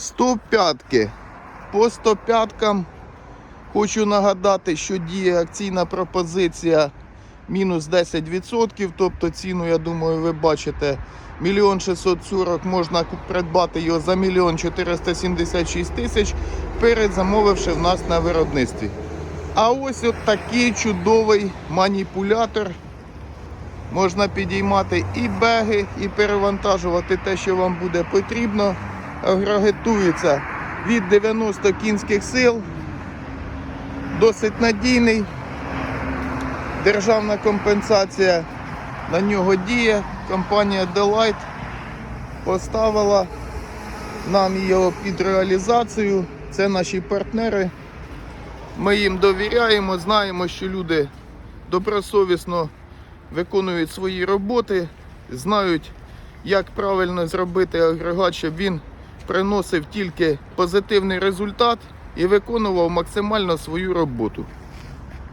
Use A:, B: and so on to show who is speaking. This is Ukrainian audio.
A: 105. По 105 хочу нагадати, що діє акційна пропозиція мінус 10%. Тобто ціну, я думаю, ви бачите. Мільйон 640 можна придбати його за мільйон 476 тисяч, передзамовивши в нас на виробництві. А ось от такий чудовий маніпулятор. Можна підіймати і беги, і перевантажувати те, що вам буде потрібно. Агрегетується від 90 кінських сил. Досить надійний. Державна компенсація на нього діє. Компанія Delight поставила нам його під реалізацію. Це наші партнери. Ми їм довіряємо, знаємо, що люди добросовісно виконують свої роботи, знають, як правильно зробити агрегат, щоб він приносив тільки позитивний результат і виконував максимально свою роботу.